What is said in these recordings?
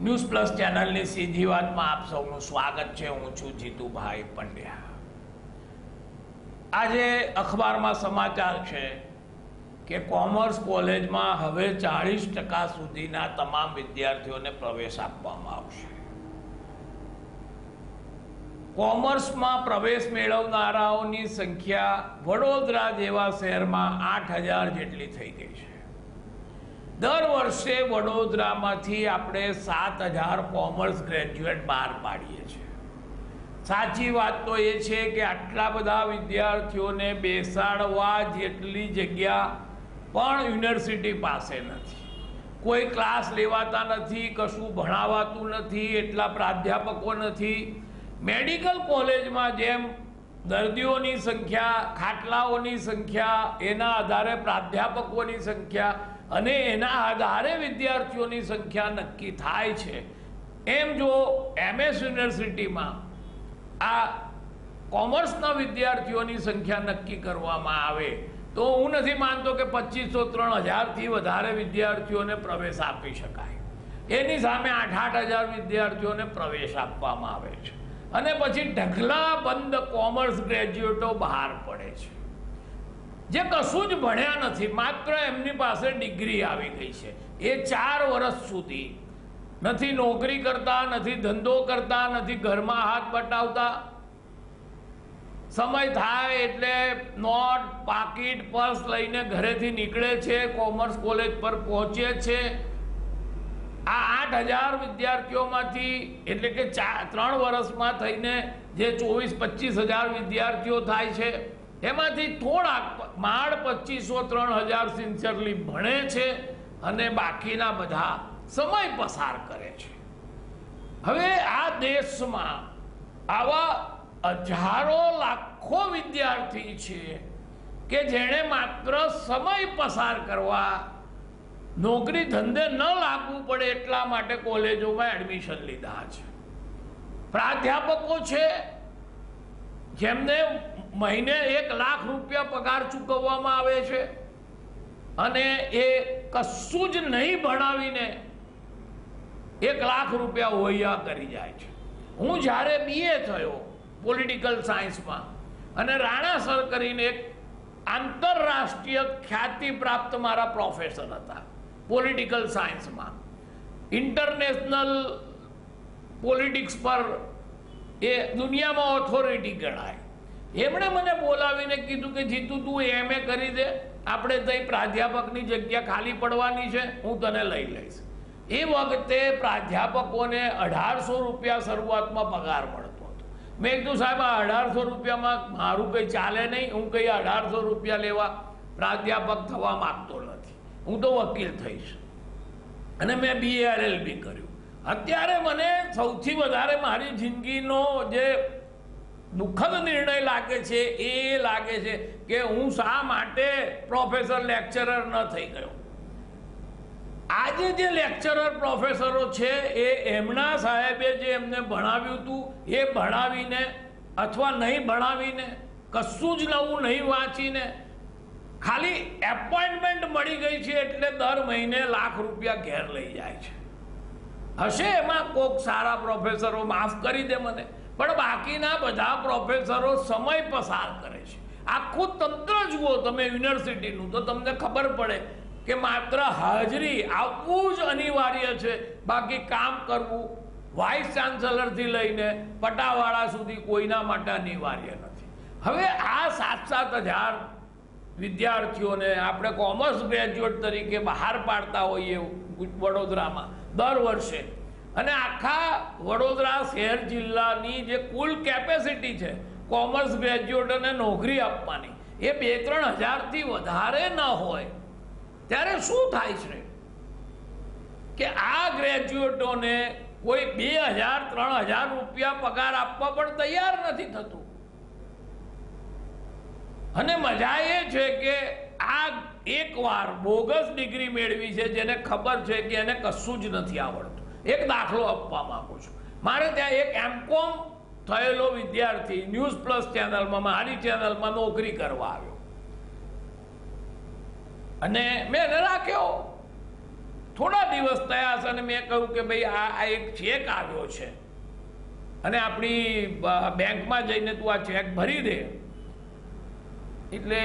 News plus ચેનલની સીધી વાતમાં આપ સૌનું સ્વાગત છે. હું છું જીતુભાઈ પંડ્યા. આજે અખબારમાં સમાચાર છે કે કોમર્સ કોલેજમાં હવે ચાળીસ ટકા સુધીના તમામ વિદ્યાર્થીઓને પ્રવેશ આપવામાં આવશે. કોમર્સમાં પ્રવેશ મેળવનારાઓની સંખ્યા વડોદરા જેવા શહેરમાં આઠ હજાર જેટલી થઈ ગઈ છે. દર વર્ષે વડોદરામાંથી આપણે સાત હજાર કોમર્સ ગ્રેજ્યુએટ બહાર પાડીએ છીએ. સાચી વાત તો એ છે કે આટલા બધા વિદ્યાર્થીઓને બેસાડવા જેટલી જગ્યા પણ યુનિવર્સિટી પાસે નથી. કોઈ ક્લાસ લેવાતા નથી, કશું ભણાવાતું નથી, એટલા પ્રાધ્યાપકો નથી. મેડિકલ કોલેજમાં જેમ દર્દીઓની સંખ્યા, ખાટલાઓની સંખ્યા, એના આધારે પ્રાધ્યાપકોની સંખ્યા અને એના આધારે વિદ્યાર્થીઓની સંખ્યા નક્કી થાય છે. એમ જો એમએસ યુનિવર્સિટીમાં આ કોમર્સના વિદ્યાર્થીઓની સંખ્યા નક્કી કરવામાં આવે, તો હું નથી માનતો કે પચીસો ત્રણ હજારથી વધારે વિદ્યાર્થીઓને પ્રવેશ આપી શકાય. એની સામે આઠ આઠ હજાર વિદ્યાર્થીઓને પ્રવેશ આપવામાં આવે છે. અને પછી ઢગલા બંધ કોમર્સ ગ્રેજ્યુએટો બહાર પડે છે. જે કશું જ ભણ્યા નથી, માત્ર એમની પાસે ડિગ્રી આવી ગઈ છે. એ ચાર વર્ષ સુધી નથી નોકરી કરતા, નથી ધંધો કરતા, નથી ઘરમાં હાથ બટાવતા. સમય થાય એટલે નોટ, પાકીટ, પર્સ લઈને ઘરેથી નીકળે છે, કોમર્સ કોલેજ પર પહોંચે છે. આ આઠ હજાર વિદ્યાર્થીઓમાંથી, એટલે કે ચાર ત્રણ વર્ષમાં થઈને જે ચોવીસ પચીસ હજાર વિદ્યાર્થીઓ થાય છે એમાંથી થોડાક માળ પચીસો, ત્રણ હજાર સિન્સિયરલી ભણે છે અને બાકીના બધા સમય પસાર કરે છે. હવે આ દેશમાં આવા હજારો લાખો વિદ્યાર્થી છે કે જેણે માત્ર સમય પસાર કરવા નોકરી ધંધે ન લાગવું પડે એટલા માટે કોલેજોમાં એડમિશન લીધા છે. પ્રાધ્યાપકો છે જેમને મહિને એક લાખ રૂપિયા પગાર ચૂકવવામાં આવે છે અને એ કશું જ નહીં ભણાવીને એક લાખ રૂપિયા હોયા કરી જાય છે. હું જ્યારે બીએ થયો પોલિટિકલ સાયન્સમાં અને રાણા સર કરીને એક આંતરરાષ્ટ્રીય ખ્યાતિ પ્રાપ્ત મારા પ્રોફેસર હતા પોલિટિકલ સાયન્સમાં ઇન્ટરનેશનલ પોલિટિક્સ પર એ દુનિયામાં ઓથોરિટી ગણાય. એમણે મને બોલાવીને કીધું કે, જીતુ, તું એમએ કરી દે. આપણે ત્યાં પ્રાધ્યાપકની જગ્યા ખાલી પડવાની છે. હું તને લઈ લઈશ. એ વખતે પ્રાધ્યાપકોને અઢારસો રૂપિયા શરૂઆતમાં પગાર મળતો હતો. મેં કીધું, સાહેબ, આ અઢારસો રૂપિયામાં મારું કંઈ ચાલે નહીં. હું કંઈ અઢારસો રૂપિયા લેવા પ્રાધ્યાપક થવા માગતો નથી. હું તો વકીલ થઈશ. અને મેં બીએલએલબી કર્યું. અત્યારે મને સૌથી વધારે મારી જિંદગીનો જે દુઃખદ નિર્ણય લાગે છે, એ લાગે છે કે હું શા માટે પ્રોફેસર લેક્ચરર ન થઈ ગયો. આજે જે લેક્ચરર પ્રોફેસરો છે, એ એમના સાહેબે જે એમને ભણાવ્યું હતું એ ભણાવીને અથવા નહીં ભણાવીને, કશું જ નવું નહીં વાંચીને, ખાલી એપોઇન્ટમેન્ટ મળી ગઈ છે એટલે દર મહિને લાખ રૂપિયા ઘેર લઈ જાય છે. હશે એમાં કોક સારા પ્રોફેસરો માફ કરી દે મને, પણ બાકીના બધા પ્રોફેસરો સમય પસાર કરે છે. આખું તંત્ર જુઓ તમે યુનિવર્સિટીનું તો તમને ખબર પડે કે માત્ર હાજરી આવવું જ અનિવાર્ય છે. બાકી કામ કરવું વાઇસ ચાન્સલરથી લઈને પટાવાળા સુધી કોઈના માટે અનિવાર્ય નથી. હવે આ સાત સાત હજાર વિદ્યાર્થીઓને આપણે કોમર્સ ગ્રેજ્યુએટ તરીકે બહાર પાડતા હોઈએ વડોદરામાં. દર વર્ષે. અને આખા વડોદરા શહેર જિલ્લાની જે કુલ કેપેસિટી છે કોમર્સ ગ્રેજ્યુએટોને નોકરી આપવાની, એ બે ત્રણ હજારથી વધારે ન હોય. ત્યારે શું થાય છે? કે આ ગ્રેજ્યુએટોને કોઈ બે હજાર, ત્રણ હજાર રૂપિયા પગાર આપવા પણ તૈયાર નથી થતું. અને મજા એ છે કે આ એકવાર બોગસ ડિગ્રી મેળવી છે જેને ખબર છે કે એને કશું જ નથી આવડતું. એક દાખલો આપવા માંગુ છું. મારે ત્યાં એક એમકોમ થયેલો વિદ્યાર્થી ન્યૂઝ પ્લસ ચેનલમાં, મારી ચેનલમાં નોકરી કરવા આવ્યો. અને મેં એને રાખ્યો. થોડા દિવસ થયા છે અને મેં કહ્યું કે ભાઈ, આ આ એક ચેક આવ્યો છે. અને આપણી બેંકમાં જઈને તું આ ચેક ભરી દે. એટલે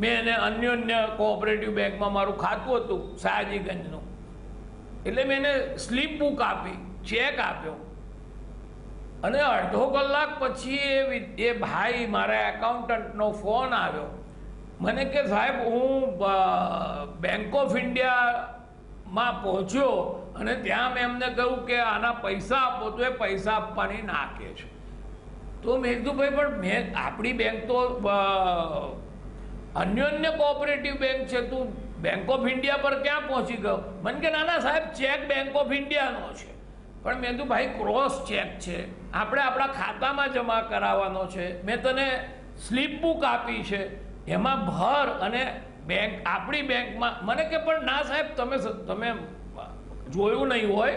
મેં એને અન્યોન્ય કોઓપરેટિવ બેંકમાં મારું ખાતું હતું, સયાજીગંજનું. એટલે મેં એને સ્લીપ બુક આપી ચેક આપ્યો. અને અડધો કલાક પછી એ એ ભાઈ મારા એકાઉન્ટન્ટનો ફોન આવ્યો. મને કે, સાહેબ, હું બેંક ઓફ ઇન્ડિયામાં પહોંચ્યો અને ત્યાં મેં એમને કહ્યું કે આના પૈસા આપો તો એ પૈસા આપવાની ના કે છે. તો મેં કીધું, ભાઈ, પણ મેં, આપણી બેંક તો અન્યોન્ય કોઓપરેટિવ બેંક છે તું બેંક ઓફ ઇન્ડિયા પર ક્યાં પહોંચી ગયો? મને કે ના ના સાહેબ, ચેક બેંક ઓફ ઇન્ડિયાનો છે. પણ મેં તું ભાઈ ક્રોસ ચેક છે. આપણે આપણા ખાતામાં જમા કરાવવાનો છે. મેં તને સ્લીપ બુક આપી છે. એમાં ભર અને બેંક આપણી બેંકમાં. મને કે, પણ ના સાહેબ, તમે તમે જોયું નહીં હોય.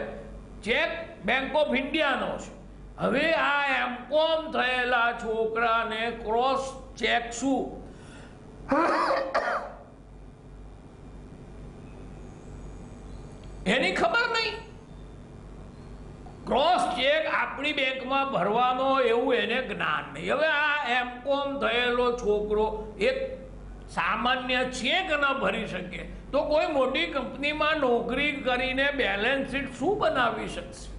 ચેક બેંક ઓફ ઇન્ડિયાનો છે. હવે આ એમ કોમ થયેલા છોકરાને ક્રોસ ચેક શું? એની ખબર નહીં. ક્રોસ ચેક આપણી બેંકમાં ભરવાનો એવું એને જ્ઞાન નહીં. હવે આ એમ કોમ થયેલો છોકરો એક સામાન્ય ચેક ન ભરી શકે? તો કોઈ મોટી કંપનીમાં નોકરી કરીને બેલેન્સ શીટ શું બનાવી શકશે?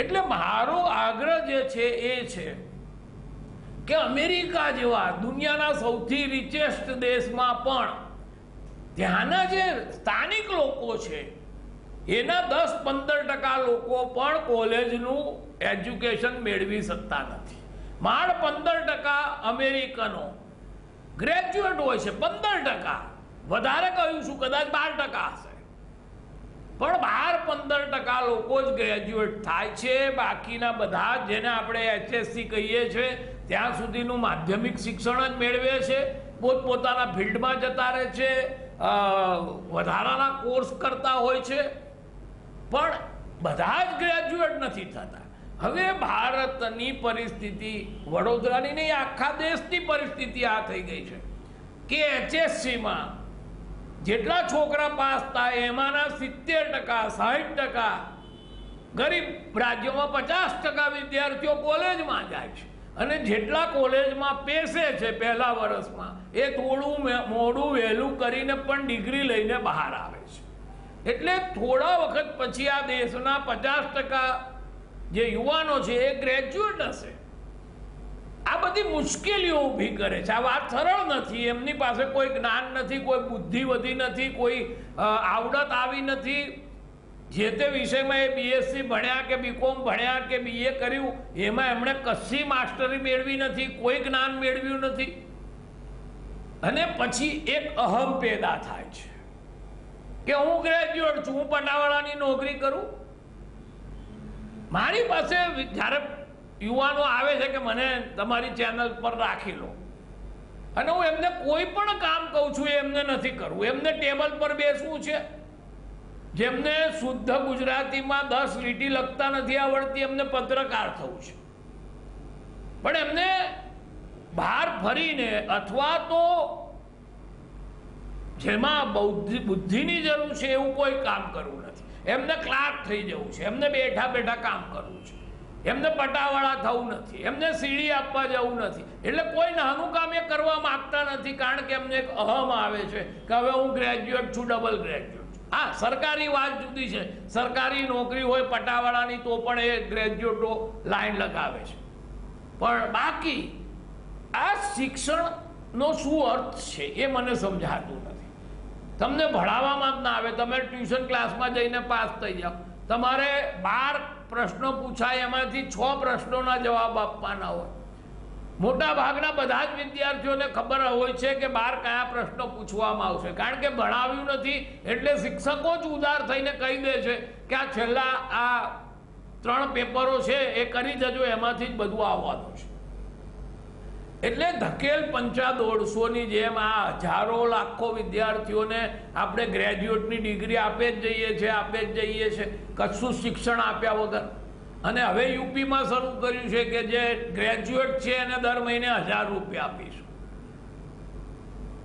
એટલે મારો આગ્રહ જે છે એ છે કે અમેરિકા જેવા દુનિયાના સૌથી રિચેસ્ટ દેશમાં પણ ત્યાંના જે સ્થાનિક લોકો છે. એના દસ પંદર ટકા લોકો પણ કોલેજનું એજ્યુકેશન મેળવી શકતા નથી. માંડ પંદર ટકા અમેરિકનો. ગ્રેજ્યુએટ હોય છે પંદર ટકા. વધારે કહ્યું છું કદાચ બાર ટકા હશે. પણ બાર પંદર ટકા લોકો જ ગ્રેજ્યુએટ થાય છે. બાકીના બધા જેને આપણે એચએસસી કહીએ છીએ ત્યાં સુધીનું માધ્યમિક શિક્ષણ જ મેળવે છે. પોતપોતાના ફિલ્ડમાં જતા રહે છે. વધારાના કોર્સ કરતા હોય છે. પણ બધા જ ગ્રેજ્યુએટ નથી થતા. હવે ભારતની પરિસ્થિતિ, વડોદરાની નહીં, આખા દેશની પરિસ્થિતિ આ થઈ ગઈ છે. કે એચએસસીમાં જેટલા છોકરા પાસ થાય એમાંના સિત્તેર ટકા, સાહીઠ ટકા, ગરીબ રાજ્યોમાં પચાસ ટકા વિદ્યાર્થીઓ કોલેજમાં જાય છે. અને જેટલા કોલેજમાં પેસે છે પહેલા વર્ષમાં, એ થોડું મોડું વહેલું કરીને પણ ડિગ્રી લઈને બહાર આવે છે. એટલે થોડા વખત પછી આ દેશના પચાસ ટકા જે યુવાનો છે એ ગ્રેજ્યુએટ હશે. બધી મુશ્કેલીઓ ઊભી કરે છે. આ વાત સરળ નથી. એમની પાસે કોઈ જ્ઞાન નથી, કોઈ બુદ્ધિ વધી નથી, કોઈ આવડત આવી નથી. જે તે વિષયમાં એ બીએસસી ભણ્યા કે બીકોમ ભણ્યા કે બીએ કર્યું, એમાં એમણે કશી માસ્ટરી મેળવી નથી, કોઈ જ્ઞાન મેળવ્યું નથી. અને પછી એક અહમ પેદા થાય છે. કે હું ગ્રેજ્યુએટ છું, હું પટાવાળાની નોકરી કરું. મારી પાસે જ્યારે યુવાનો આવે છે કે મને તમારી ચેનલ પર રાખી લો. અને હું એમને કોઈ પણ કામ કહું છું એમને નથી કરવું. એમને ટેબલ પર બેસવું છે. જેમને શુદ્ધ ગુજરાતીમાં દસ લીટી લખતા નથી આવડતી, એમને પત્રકાર થવું છે. પણ એમને બહાર ફરીને અથવા તો જેમાં બૌદ્ધિ, બુદ્ધિની જરૂર છે એવું કોઈ કામ કરવું નથી. એમને ક્લાર્ક થઈ જવું છે. એમને બેઠા બેઠા કામ કરવું છે. એમને પટાવાળા થવું નથી, એમને સીડી આપવા જવું નથી. એટલે કોઈ નાનું કામ એ કરવા માંગતા નથી, કારણ કે એમને એક અહમ આવે છે કે હવે હું ગ્રેજ્યુએટ છું ડબલ ગ્રેજ્યુએટ હા, સરકારી વાત જુદી છે. સરકારી નોકરી હોય પટાવાળાની તો પણ એ ગ્રેજ્યુએટો લાઈન લગાવે છે. પણ બાકી આ શિક્ષણનો શું અર્થ છે એ મને સમજાતું નથી. તમને ભણાવવામાં જ ના આવે, તમે ટ્યુશન ક્લાસમાં જઈને પાસ થઈ જાઓ. તમારે બાર પ્રશ્નો પૂછાય, એમાંથી છ પ્રશ્નોના જવાબ આપવાના હોય. મોટા ભાગના બધા જ વિદ્યાર્થીઓને ખબર હોય છે કે બહાર કયા પ્રશ્નો પૂછવામાં આવશે. કારણ કે ભણાવ્યું નથી એટલે શિક્ષકો જ ઉદાર થઈને કહી દે છે કે આ છેલ્લા આ ત્રણ પેપરો છે, એ કરી જજો, એમાંથી જ બધું આવવાનું છે. એટલે ધકેલ પંચા દોઢસોની જેમ આ હજારો લાખો વિદ્યાર્થીઓને આપણે ગ્રેજ્યુએટની ડિગ્રી આપે જ જઈએ છીએ આપે જ જઈએ છે. કશું શિક્ષણ આપ્યા વગર. અને હવે યુપીમાં શરૂ કર્યું છે કે જે ગ્રેજ્યુએટ છે એને દર મહિને હજાર રૂપિયા આપીશું.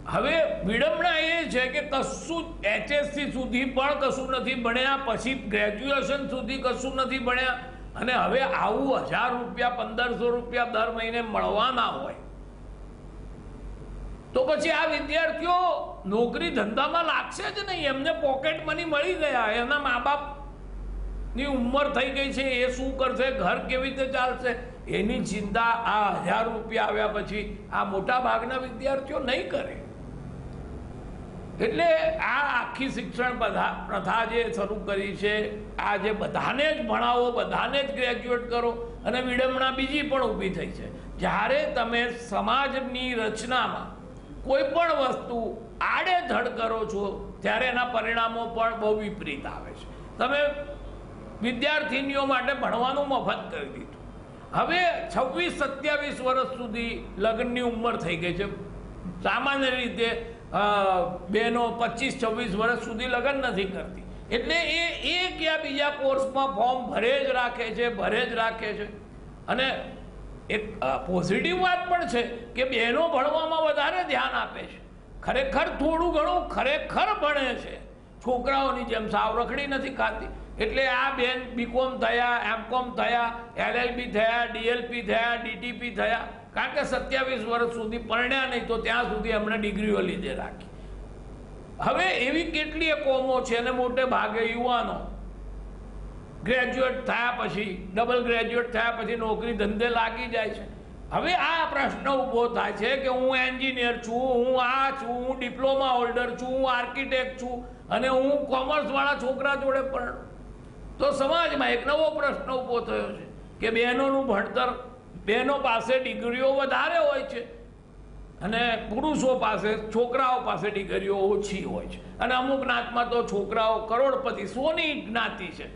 હવે વિડંબના એ છે કે કશું એચએસસી સુધી પણ કશું નથી ભણ્યા, પછી ગ્રેજ્યુએશન સુધી કશું નથી ભણ્યા. અને હવે આવું હજાર રૂપિયા, પંદરસો રૂપિયા દર મહિને મળવાના હોય. તો પછી આ વિદ્યાર્થીઓ નોકરી ધંધામાં લાગશે જ નહીં. એમને પોકેટ મની મળી ગયા. એના મા બાપની ઉંમર થઈ ગઈ છે. એ શું કરશે? ઘર કેવી રીતે ચાલશે? એની ચિંતા આ હજાર રૂપિયા આવ્યા પછી આ મોટા ભાગના વિદ્યાર્થીઓ નહીં કરે. એટલે આ આખી શિક્ષણ પ્રથા જે શરૂ કરી છે, આ જે બધાને જ ભણાવો, બધાને જ ગ્રેજ્યુએટ કરો અને વિડંબના બીજી પણ ઊભી થઈ છે. જ્યારે તમે સમાજની રચનામાં કોઈ પણ વસ્તુ આડેધડ કરો છો, ત્યારે એના પરિણામો પણ બહુ વિપરીત આવે છે. તમે વિદ્યાર્થીનીઓ માટે ભણવાનું મફત કરી દીધું. હવે છવ્વીસ, સત્યાવીસ વર્ષ સુધી લગ્નની ઉંમર થઈ ગઈ છે. સામાન્ય રીતે બેનો પચીસ, છવ્વીસ વર્ષ સુધી લગ્ન નથી કરતી. એટલે એ એક યા બીજા કોર્સમાં ફોર્મ ભરે જ રાખે છે, ભરે જ રાખે છે. અને એક પોઝિટિવ વાત પણ છે કે બહેનો ભણવામાં વધારે ધ્યાન આપે છે. ખરેખર થોડું ઘણું ખરેખર ભણે છે. છોકરાઓની જેમ સાવ રખડી નથી ખાતી. એટલે આ બેન બીકોમ થયા એમકોમ થયા એલએલબી થયા ડીએલપી થયા ડીટીપી થયા. કારણ કે સત્યાવીસ વર્ષ સુધી પરણ્યા નહીં તો ત્યાં સુધી એમણે ડિગ્રીઓ લીધે રાખી. હવે એવી કેટલીય કોમો છે અને મોટે ભાગે યુવાનો ગ્રેજ્યુએટ થયા પછી ડબલ ગ્રેજ્યુએટ થયા પછી નોકરી ધંધે લાગી જાય છે. હવે આ પ્રશ્ન ઊભો થાય છે કે હું એન્જિનિયર છું, હું આ છું, હું ડિપ્લોમા હોલ્ડર છું, હું આર્કિટેક્ટ છું, અને હું કોમર્સવાળા છોકરા જોડે પણ તો સમાજમાં એક નવો પ્રશ્ન ઊભો થયો છે કે બહેનોનું ભણતર, બહેનો પાસે ડિગ્રીઓ વધારે હોય છે અને પુરુષો પાસે, છોકરાઓ પાસે ડિગ્રીઓ ઓછી હોય છે. અને અમુક જ્ઞાતમાં તો છોકરાઓ કરોડપતિ, સોની જ્ઞાતિ છે.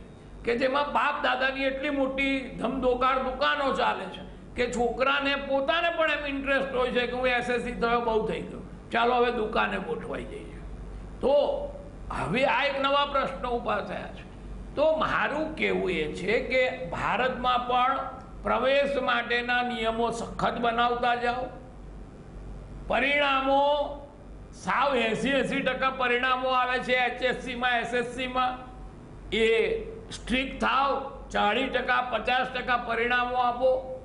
કે જેમાં બાપ દાદાની એટલી મોટી ધમધોકાર દુકાનો ચાલે છે કે છોકરાને પોતાને પણ એમ ઇન્ટરેસ્ટ હોય છે કે હું એસએસસી થયો, બહુ થઈ ગયો. ચાલો હવે દુકાને ગોઠવાઈ જઈએ. તો હવે આ એક નવા પ્રશ્નો ઊભા થયા છે. તો મારું કહેવું એ છે કે ભારતમાં પણ પ્રવેશ માટેના નિયમો સખત બનાવતા જાઓ. પરિણામો સાવ એંસી એંસી ટકા પરિણામો આવે છે એચએસસીમાં એસએસસીમાં એ સ્ટ્રિક થાવ, ચાળીસ ટકા, પચાસ ટકા પરિણામો આપો.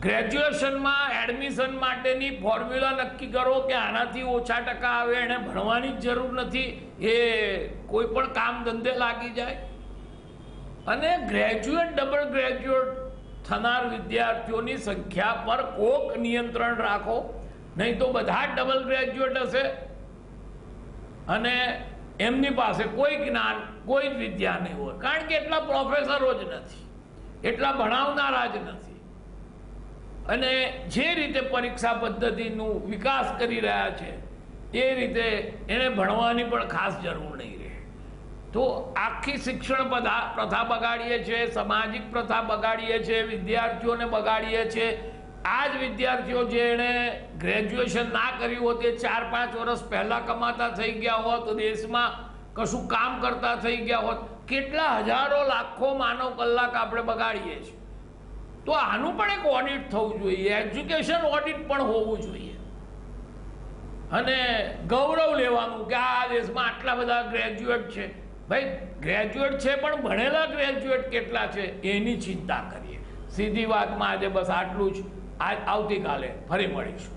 ગ્રેજ્યુએશનમાં, એડમિશન માટેની ફોર્મ્યુલા નક્કી કરો કે આનાથી ઓછા ટકા આવે, એને ભણવાની જ જરૂર નથી. એ કોઈ પણ કામ ધંધે લાગી જાય. અને ગ્રેજ્યુએટ, ડબલ ગ્રેજ્યુએટ થનાર વિદ્યાર્થીઓની સંખ્યા પર કોક નિયંત્રણ રાખો. નહીં તો બધા ડબલ ગ્રેજ્યુએટ હશે. અને એમની પાસે કોઈ જ્ઞાન, કોઈ જ વિદ્યા નહીં હોય. કારણ કે એટલા પ્રોફેસરો જ નથી. એટલા ભણાવનારા જ નથી. અને જે રીતે પરીક્ષા પદ્ધતિનું વિકાસ કરી રહ્યા છે, એ રીતે એને ભણવાની પણ ખાસ જરૂર નહીં રહે. તો આખી શિક્ષણ પ્રથા બગાડીએ છીએ સામાજિક પ્રથા બગાડીએ છીએ વિદ્યાર્થીઓને બગાડીએ છીએ આ જ વિદ્યાર્થીઓ જેણે ગ્રેજ્યુએશન ના કર્યું હોત, એ ચાર પાંચ વર્ષ પહેલાં કમાતા થઈ ગયા હોત દેશમાં કશું કામ કરતા થઈ ગયા હોત. કેટલા હજારો, લાખો માનવ કલાક આપણે બગાડીએ છીએ. તો આનું પણ એક ઓડિટ થવું જોઈએ એજ્યુકેશન ઓડિટ પણ હોવું જોઈએ. અને ગૌરવ લેવાનું કે આ દેશમાં આટલા બધા ગ્રેજ્યુએટ છે. ભાઈ ગ્રેજ્યુએટ છે પણ ભણેલા ગ્રેજ્યુએટ કેટલા છે? એની ચિંતા કરીએ. સીધી વાતમાં આજે બસ આટલું જ. આજ આવતીકાલે ફરી મળીશું.